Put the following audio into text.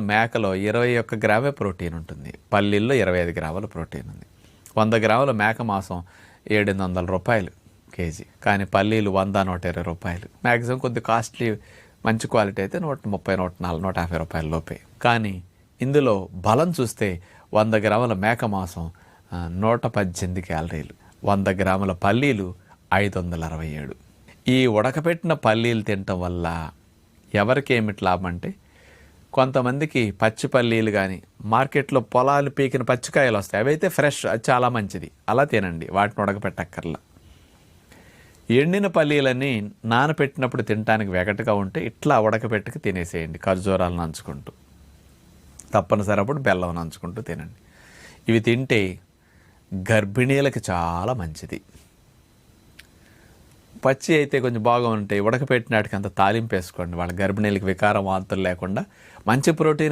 మేకలో ఇరవై ఒక్క గ్రామే ప్రోటీన్ ఉంటుంది. పల్లీల్లో ఇరవై ఐదు గ్రాముల ప్రోటీన్ ఉంది. వంద గ్రాముల మేక మాంసం ఏడెనిమిది వందల రూపాయలు కేజీ. కానీ పల్లీలు వంద నూట ఇరవై రూపాయలు. మ్యాక్సిమం కొద్ది కాస్ట్లీ మంచి క్వాలిటీ అయితే నూట ముప్పై నూట నాలుగు నూట యాభై రూపాయల లోపే. కానీ ఇందులో బలం చూస్తే వంద గ్రాముల మేక మాంసం నూట పద్దెనిమిది క్యాలరీలు. వంద గ్రాముల పల్లీలు ఐదు వందల అరవై ఏడు. ఈ ఉడకపెట్టిన పల్లీలు తినటం వల్ల ఎవరికి ఏమిటి లాభం అంటే కొంతమందికి పచ్చి పల్లీలు కానీ మార్కెట్లో పొలాలు పీకిన పచ్చికాయలు వస్తాయి. అవైతే ఫ్రెష్ అది చాలా మంచిది. అలా తినండి వాటిని ఉడకపెట్టక్కర్లా. ఎండిన పల్లీలన్నీ నానపెట్టినప్పుడు తినడానికి వెగటగా ఉంటే ఇట్లా ఉడకపెట్టుకు తినేసేయండి ఖర్జూరాలు నంచుకుంటూ. తప్పనిసరి అప్పుడు బెల్లం నంచుకుంటూ తినండి. ఇవి తింటే గర్భిణీలకి చాలా మంచిది. పచ్చి అయితే కొంచెం బాగా ఉంటాయి ఉడకపెట్టినాటికి అంత తాలింపు వేసుకోండి. వాళ్ళ గర్భిణీలకి వికారం వాంతులు లేకుండా మంచి ప్రోటీన్